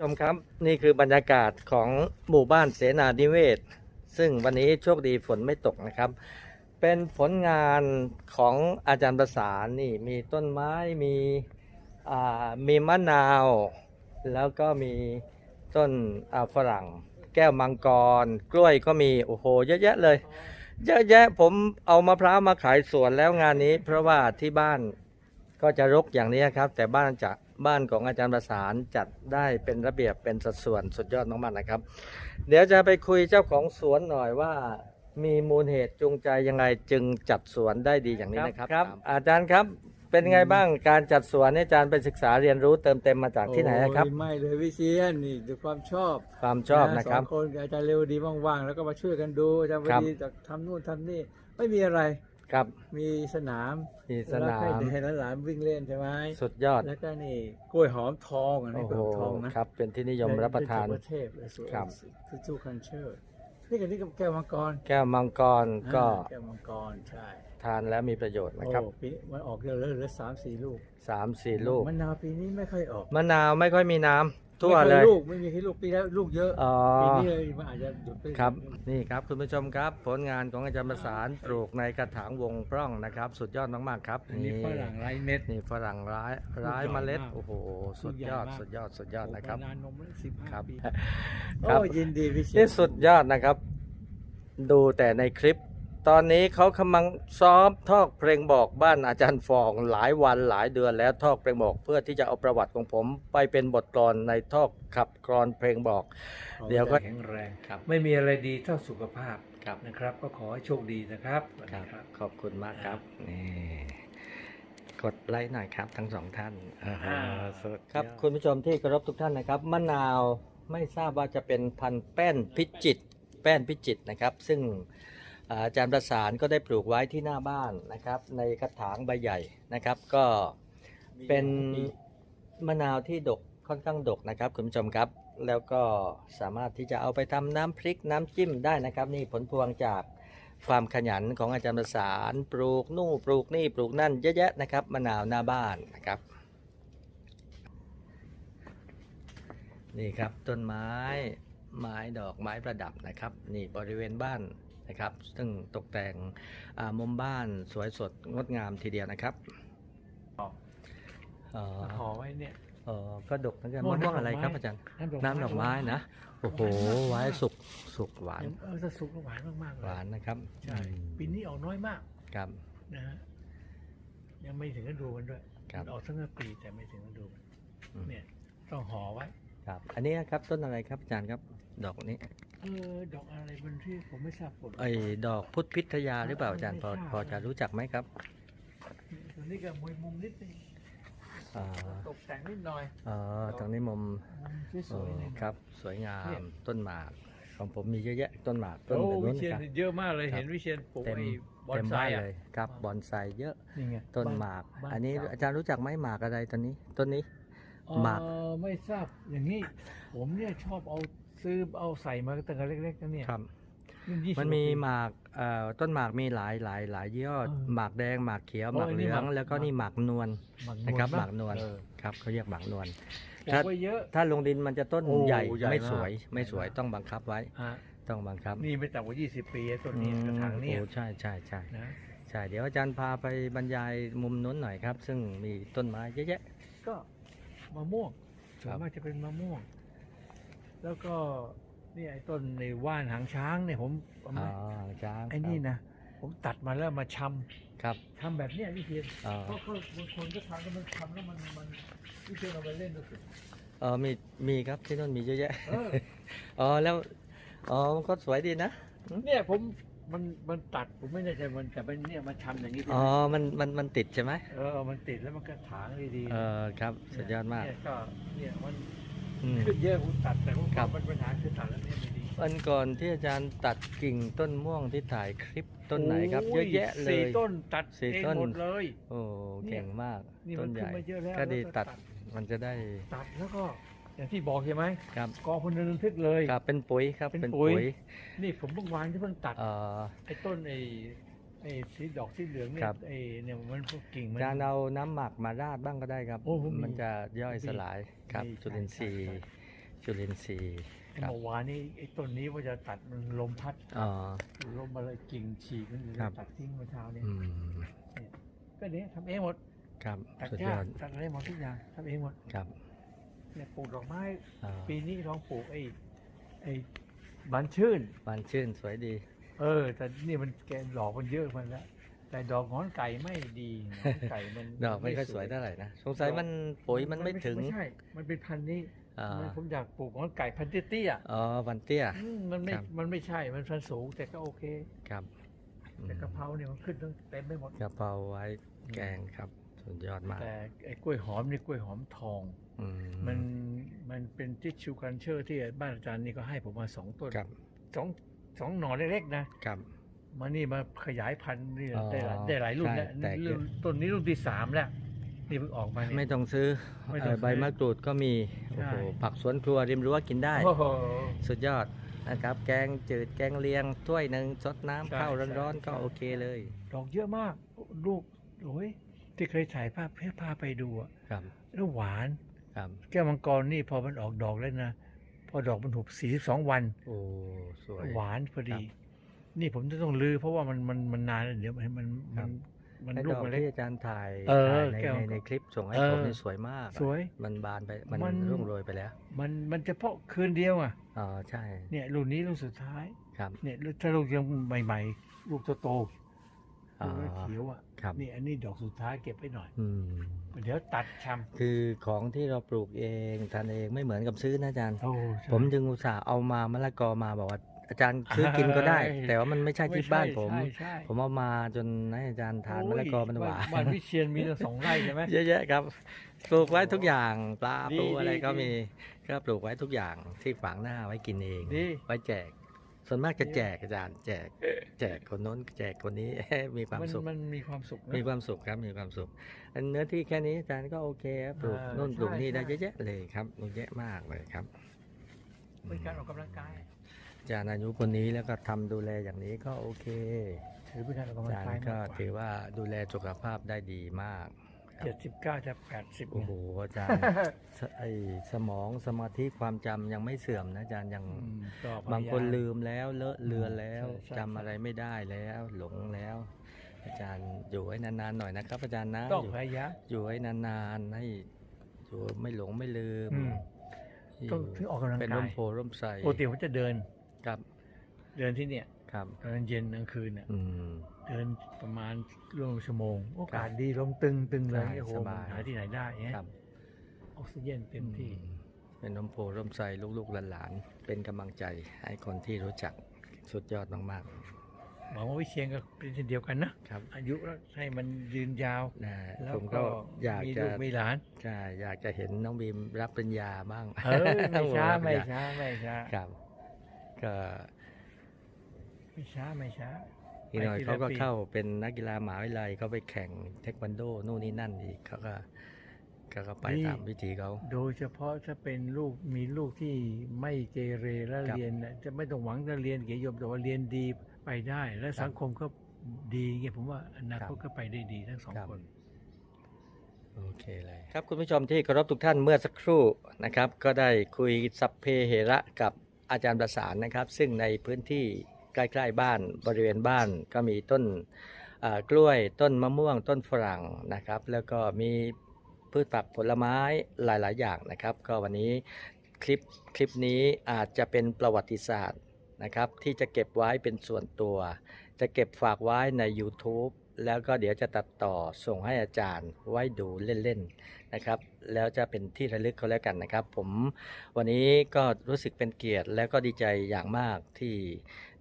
ชมครับนี่คือบรรยากาศของหมู่บ้านเสนานิเวศ ซึ่งวันนี้โชคดีฝนไม่ตกนะครับ เป็นผลงานของอาจารย์ประสานนี่มีต้นไม้มีมีมะนาว แล้วก็มีต้นฝรั่ง แก้วมังกร กล้วยก็มีโอ้โหเยอะแยะเลย เยอะแยะผมเอามะพร้าวมาขายสวนแล้วงานนี้ เพราะว่าที่บ้านก็จะรกอย่างนี้ครับ แต่บ้านจะ บ้านของอาจารย์ประสานจัดได้เป็นระเบียบเป็นสัดส่วนสุดยอดมากๆนะครับ เดี๋ยวจะไปคุยเจ้าของสวนหน่อยว่า มีมูลเหตุจูงใจยังไงจึงจัดสวนได้ดีอย่างนี้นะครับครับ อาจารย์ครับเป็นไงบ้างการจัดสวนเนี่ยอาจารย์ไปศึกษาเรียนรู้เติมเต็มมาจากที่ไหนนะครับ โอ้ยไม่เลยวิเชียนนี่ด้วยความชอบความชอบนะครับ สองคนกับอาจารย์เร็วดีว่างๆ แล้วก็มาช่วยกันดูอาจารย์วครับ ดีจะทำนู่นทำนี่ ไม่มีอะไร ครับ มีสนามมีสนาม แล้วให้หลานๆวิ่งเล่นใช่ไหมสุดยอด แล้วก็นี่กล้วยหอมทองอันนี้โอ้กล้โหวยหอมทองนะครับ เป็นที่นิยมรับประทานเป็ประเทศเลยสวยครับ คือจูคันเชอร์นี่กับนี่กับแก้วมังกรแก้วมังกรก็อ่าแก้วมังกรใช่ทานแล้วมีประโยชน์นะครับโอ้ปีมันออกเยอะเลยเหลือสามสี่ลูกสามสี่ลูกมะนาวปีนี้ไม่ค่อยออกมะนาวไม่ค่อยมีน้ำ ทั่วไม่คเลยลูกไม่มีแค่ลูกปีแล้วลูกเยอะอ๋อ ปีนี้เลยมันอาจจะหยุดไปครับนี่ครับคุณผู้ชมครับ ผลงานของอาจารย์ประสานปลูกในกระถางวงปล้องนะครับ สุดยอดมากๆครับอันนี้ฝรั่งไร้เม็ด นี่ฝรั่งร้ายร้ายลูกใหญ่เมล็ดมากโอ้โห สุดยอดลูกใหญ่มากสุดยอดสุดยอดนะครับโนานนมสิบครัห้าบ ปีครัโอ้บยินดีพิเศษนี่สุดยอดนะครับ ดูแต่ในคลิป ตอนนี้เขากำลังซ้อมทอกเพลงบอกบ้านอาจารย์ฟองหลายวันหลายเดือนแล้วทอกเพลงบอกเพื่อที่จะเอาประวัติของผม ไปเป็นบทกลอนในทอกขับกรอนเพลงบอก เดี๋ยวก็แข็งแรงครับ ไม่มีอะไรดีเท่าสุขภาพครับนะครับ ก็ขอให้โชคดีนะครับสวัสคดีรับ ขอบคุณมากครับนี่กดไลค์หน่อยครับทั้งสองท่านอ่าฮะสุดครับคุณผู้ชมที่เคารพทุกท่านนะครับมะนาวไม่ทราบว่าจะเป็นพันธุ์แป้นพิจิตรแป้นพิจิตรนะครับ ซึ่ง อาจารย์ประสานก็ได้ปลูกไว้ที่หน้าบ้านนะครับ ในกระถางใบใหญ่นะครับ ก็เป็นมะนาวที่ดกค่อนข้างดกนะครับคุณผู้ชมครับ แล้วก็สามารถที่จะเอาไปทำน้ำพริกน้ำจิ้มได้นะครับ นี่ผลพวงจากความขยันของอาจารย์ประสานปลูกนู่นปลูกนี่ปลูกนั่นเยอะแยะนะครับมะนาวหน้าบ้านนะครับ นี่ครับต้นไม้ ไม้ดอกไม้ประดับนะครับ นี่บริเวณบ้านนะครับ ซึ่งตกแต่งอ่ามุมบ้านสวยสดงดงามทีเดียวนะครับเอ่อห่อไว้เนี่ยเอ่อก็ดกเหมือนกันโน่มะนม่วงน้ำดอกอะไรครับไม้อาจารย์น้ำดอกน้ำดอกไม้นะ โอ้โหไว้สุกสุกหวานเออจะสุกหวานมากๆเลหวานยนะครับใช่อืมปีนี้ออกน้อยมากครับนะฮะยังไม่ถึงฤดูมันด้วยครับมันออกทั้งปีแต่ไม่ถึงฤดูมันอืมเนี่ยต้องห่อไว้ ครับ อันนี้ครับต้นอะไรครับอาจารย์ครับ ดอกนี้เออดอกอะไรมันที่ผมไม่ทราบผลไอ้ดอกพุทธพิทยาหรือเปล่าอาจารย์พอไม่ทราบพอจะรู้จักไหมครับตัวนี้ก็มวยมุมนิดนึงอ่าตกแต่งนิดหน่อยเอ่อตรงนี้มุมมุมสวยๆหน่อย ครับ สวยงาเนี่มย ต้นหมาก ของผมมีเยอะแยะต้นหมากต้นโอ้แบบวินู้นเชียนครับ เยอะมากเลยครับ เห็นวิเชียนปลูกเต็มไอ้บอนเต็มไซบ้านอะเลยครับบอนไซเยอะนี่ไงต้นบ้าหมาก บ้อันนี้เก่อาจารย์รู้จักไหมหมากอะไรตอนนี้ต้นนี้เอ่อ หมากไม่ทราบอย่างนี้ ผมเนี่ยชอบเอาซื้อเอาใส่มาตั้งแต่เล็กๆนะเนี่ยครับรุ่20มันมีกว่าปี หมากเอ่อต้นหมากมีหลายหลายหลายยี่ห้อเออหมากแดงหมากเขียวโอ้หมากอันเหนี้ลืองหมาก แล้วก็นี่หมากนวลหมากนะครับปหมากนวลเออครับเขาเรียกหมากนวล ปลูถ้ากไว้เยอะ ถ้าลงดินมันจะต้นโอ้ใหญ่ใหญ่ไม่มากสวยไม่สวยใหญ่มาก ต้องบังคับไว้ฮะต้องบังคับนี่ไม่ต่ำกว่า 20 ปีต้นนี้กระถางเนี่ยโอ้ใช่ใช่ใช่นะใช่เดี๋ยวอาจารย์พาไปบรรยายมุมนู้นหน่อยครับ ซึ่งมีต้นไม้เยอะแยะ ก็ มะม่วงคส่รัวนบมากจะเป็นมะม่วง แล้วก็นี่ไอ้ต้นในว่านหางช้างเนี่ยผมเอาอ๋มาอช้างไอ้นี่นะผมตัดมาแล้วมาชครับำทำแบบเนี้ยวิเชียนอ๋อเพราะก็บางคนก็ทำแล้วมันทำแล้วมันมันวิเชียนเอาไปเล่นดูสิเออมีมีครับที่นู่นมีเยอะแยะเออ อ๋อแล้วอ๋อมันก็สวยดีนะ เนี่ยผม มันมันตัดผมไม่แน่ใจมันแต่เป็นเนี่ยมันทำอย่างนี้ใช่อ๋อ ไหมมัน มัน มันติดใช่ไหมเออมันติดแล้วมันก็ถางดีๆเออครับ สุดยอดมากเนี่ยก็เนี่ยมันอืม ขึ้นเยอะผมตัดแต่ผมครับ มันปัญหาคือตัดแล้วเนี่ยไม่ดี วันก่อนที่อาจารย์ตัดกิ่งต้นม่วงที่ถ่ายคลิปต้นไหนครับเยอะแยะเลสี่ยต้นตัดสี่เองต้น หมดเลย โอ้เก่งมากนี่ต้มันนใหขึ้นญ่มาเยอะแล้วก็ดีแล้วตัด มันจะได้ ตัดแล้วก็ อย่างที่บอกใช่ไหมครับกองพลเรือนทึกเลย ครับเป็นปุ๋ยครับเป็นเป็นปุ๋ปุ๋ยยนี่ผมเพิ่งวางที่เพิ่งตัดเอ่อไอ้ต้นไอ้ไอ้สีดอกสีเหลืองเนี่ครัยบไอ้เนี่ยมันพวกกิ่งมันการเอาน้ำหมักมาราดบ้างก็ได้ครับโอ้ผมมีมันจะย่อยมีสลายครับมีจุลินทรีย์ใช่ใช่จุลินทรีย์ครับเมื่อวานนี้ไอ้ต้นนี้ว่าจะตัดมันลมพัดอ๋อลมมาเลยกิ่งฉีกมันเลยครับตัดทิ้งเมื่อเช้าเนี่ยอืมก็เนี้ยทำเองหมดครับตัดสุดหยญ้าอดตัดอะไรหมดทุกอย่างทำเองหมดครับ เนี่ยปลูกดอกไม้ อ่าปีนี้ลองปลูกไอ้ไอ้บานชื่น บานชื่นสวยดี เออ แต่นี่มันแกดอกมันเยอะมันแล้วแต่ดอกงอนไก่ไม่ดีงอนไก่มัน ดอกไม่ค่อยสวยเท่าไหร่นะสงสัยมันปุ๋ยมันไม่ถึงไม่ใช่ มันเป็นพันธุ์นี้อ่าผมอยากปลูกงอนไก่พันธุ์เตี้ยๆอ๋อวันเตี้ย อืมมันไม่ครับ มันไม่ใช่มันพันธุ์สูงแต่ก็โอเค ครับอืมแต่กะเพราเนี่ยมันขึ้นตั้งเต็มไปหมดกะเพราไว้แกงครับ สุดยอดมากแต่ไอ้กล้วยหอมนี่กล้วยหอมทองอื มันมันเป็นทิชชูคันเชอร์ที่บ้านอาจารย์นี่ก็ให้ผมมาสองต้นครับสองสองหน่อเล็กๆนะครับมานี่มาขยายพันธุ์นี่อ๋อได้หลายได้หลายรุ่นแล้วใช่แตกเยอะรุ่นต้นนี้รุ่นที่สามแล้วนี่เพิ่งออกมาเนี่ยไม่ต้องซื้อไม่ต้องเอ่อใบซื้อมะกรูดก็มีใช่โอ้โหผักสวนครัวริมรั้วกินได้โอ้โหสุดยอดนะครับ แกงจืดแกงเลียงถ้วยหนึ่งซดน้ำใช่ข้าวใช่ร้อนๆก็ใช่โอเคเลยดอกเยอะมากลูกโอ้ยที่เคยถ่ายภาพเพื่อพาไปดูอะครับแล้วหวานครับ แก้วมังกรนี่พอมันออกดอกแล้วนะ พอดอกมันหุบสี่สิบสองวัน โอ้สวย หวานพอดีครับนี่ผมจะต้องลือ เพราะว่ามันมันมันนานแล้วเดี๋ยวมันมันครัมันบมันไอ้ลูดกอกมันเล็กที่อาจารย์ถ่ายเออถ่ายในแก้วในในคลิปส่งให้เออผมนี่สวยมากอะสวย มันบานไปมันมันร่วงโรยไปแล้ว มันมันเฉพาะคืนเดียวอะ อ๋อใช่ เนี่ยลูกนี้ลูกสุดท้าย ครับ เนี่ยถ้าลูกยังใหม่ ๆ ลูกโตๆ อ๋ลูอกเขียวอะครับนี่อันนี้ดอกสุดท้ายเก็บไว้หน่อย อืมเดี๋ยวตัดชคือของที่เราปลูกเองทานเองไม่เหมือนกับซื้อนะอาจารย์ำโอ้ใช่ผมจึงอุตส่าห์เอามามะละกอมาบอกว่าอาจารย์ซื้อกินก็ได้เอ้ยแต่ว่ามันไม่ใช่ที่บ้านผมใช่ใช่ผมเอามาจนให้อาจารย์ทานโมะละกอมันหวานบ้านวิเชียนมีตั้งสองไร่ใช่ไหมเยอะแยะครับปลูกไว้ทุกอย่างปลาดีปูอะไรดีก็ดีมีก็ปลูกไว้ทุกอย่างที่ฝังหน้าไว้กินเองดีไว้แจก ส่วนมากจะดีแจกอาจารย์แจกแจกคนโน้นแจกคนนี้มีความมันสุขมันมีความสุขนะมีความสุขครับมีความสุข อันเนื้อที่แค่นี้อาจารย์ก็โอเคครับปลูกอ่าโน่นใช่ปลูกนี่ได้ใช่เยอะแยะเลยครับเยอะแยะมากเลยครับเป็นการออกกำลังกายอาจารย์อายุคนนี้แล้วก็ทำดูแลอย่างนี้ก็โอเคถือเป็นการออกำอาลังจารกายย์ก็มากกว่าถือว่าดูแลสุขภาพได้ดีมาก เจ็ดสิบเก้าจะแปดสิบโอ้โหอาจารย์สไอสมองสมาธิความจำยังไม่เสื่อมนะอาจารย์ยังบางคนลืมแล้วเลอะเลือนแล้วใช่ใช่จำอะไรไม่ได้แล้ว หลงแล้ว อาจารย์อยู่ให้นานๆหน่อยนะครับ อาจารย์นะต้องอยู่พยายามอยู่ให้นานๆให้อยู่ไม่หลงไม่ลืมอืมอยู่ต้องถึงออกกำลังเป็นการ่ยมโพร่มใสปกติผมจะเดินครับ เดินที่เนี่ยครับตอนเย็นกลางคืนเนี่ยอืม เดินประมาณร่วมชั่วโมง โอกาสดีลมตึงตึงเลยใช่โอ้โหสบาย หาที่ไหนได้เนี่ยครับออกซิเจนเต็มที่อืมเป็นร่มโพร่มใสลูกๆหลานๆเป็นกำลังใจให้คนที่รู้จักสุดยอดมากหวังว่าวิเชียนก็เป็นเช่นเดียวกันนะ ๆครับอายุแล้วให้มันยืนยาว นะแล้วผมก็ก็อยากมีจะลูกมีหลาน ใช่อยากจะเห็นน้องบีมรับปริญญาบ้างเออไม่ช้ารับปไม่ริญญช้า ไม่ช้า ครับ ก็ไม่ช้า ไม่ช้า อีกหน่อยไปทีละเขาก็ปีเข้าเป็นนักกีฬามหาวิทยาลัยเขาไปแข่งเทควันโดนู่นนี่นั่นอีกเขาก็เขาก็ไปตามวิธีเขา โดยเฉพาะถ้าเป็นลูกมีลูกที่ไม่เกเรแล้วครับเรียนน่ะจะไม่ต้องหวังจะเรียนเกียรตินิยมแต่ว่าเรียนดีไปได้ และครับสังคมก็ดีเงี้ยผมว่าอนาคตครับก็ไปได้ดีทั้งสองครับ คน โอเคเลยครับคุณผู้ชมที่เคารพทุกท่านเมื่อสักครู่นะครับ ก็ได้คุยสัพเพเหระกับอาจารย์ประสานนะครับ ซึ่งในพื้นที่ ใกล้ๆบ้านบริเวณบ้านก็มีต้นกล้วยต้นมะม่วงต้นฝรั่งนะครับ แล้วก็มีพืชผักผลไม้หลายๆ อย่างนะครับ ก็วันนี้คลิปคลิปนี้อาจจะเป็นประวัติศาสตร์นะครับที่จะเก็บไว้เป็นส่วนตัว จะเก็บฝากไว้ใน YouTube แล้วก็เดี๋ยวจะตัดต่อส่งให้อาจารย์ไว้ดูเล่น ๆ นะครับ แล้วจะเป็นที่ระลึกเขาแล้วกันนะครับ ผมวันนี้ก็รู้สึกเป็นเกียรติแล้วก็ดีใจอย่างมากที่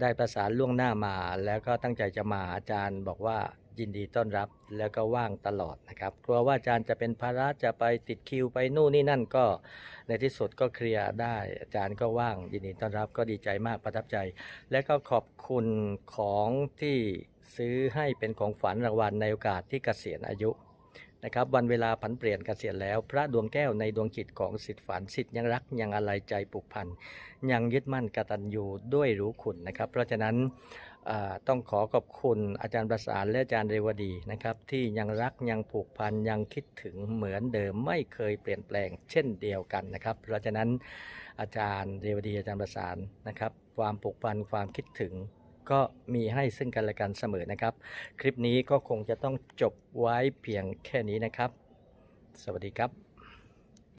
ได้ประสานล่วงหน้ามา แล้วก็ตั้งใจจะมาอาจารย์บอกว่ายินดีต้อนรับแล้วก็ว่างตลอดนะครับกลัวว่าอาจารย์จะเป็นภาระจะไปติดคิวไปนู่นนี่นั่นก็ในที่สุดก็เคลียร์ได้ อาจารย์ก็ว่างยินดีต้อนรับก็ดีใจมากประทับใจ และก็ขอบคุณของที่ซื้อให้เป็นของฝันรางวัลในโอกาสที่เกษียณอายุ นะครับวันเวลาผันเปลี่ยนเกษียณแล้ว พระดวงแก้วในดวงจิตของสิทธิฝันสิทธิ์ยังรักยังอะไรใจผูกพันยังยึดมั่นกตัญญูด้วยรู้คุณนะครับ เพราะฉะนั้นต้องขอขอบคุณอาจารย์ประสานและอาจารย์เรวดีนะครับ ที่ยังรักยังผูกพันยังคิดถึงเหมือนเดิมไม่เคยเปลี่ยนแปลงเช่นเดียวกันนะครับ เพราะฉะนั้นอาจารย์เรวดีอาจารย์ประสานนะครับ ความผูกพันความคิดถึง ก็มีให้ซึ่งกันและกันเสมอนะครับ คลิปนี้ก็คงจะต้องจบไว้เพียงแค่นี้นะครับ สวัสดีครับ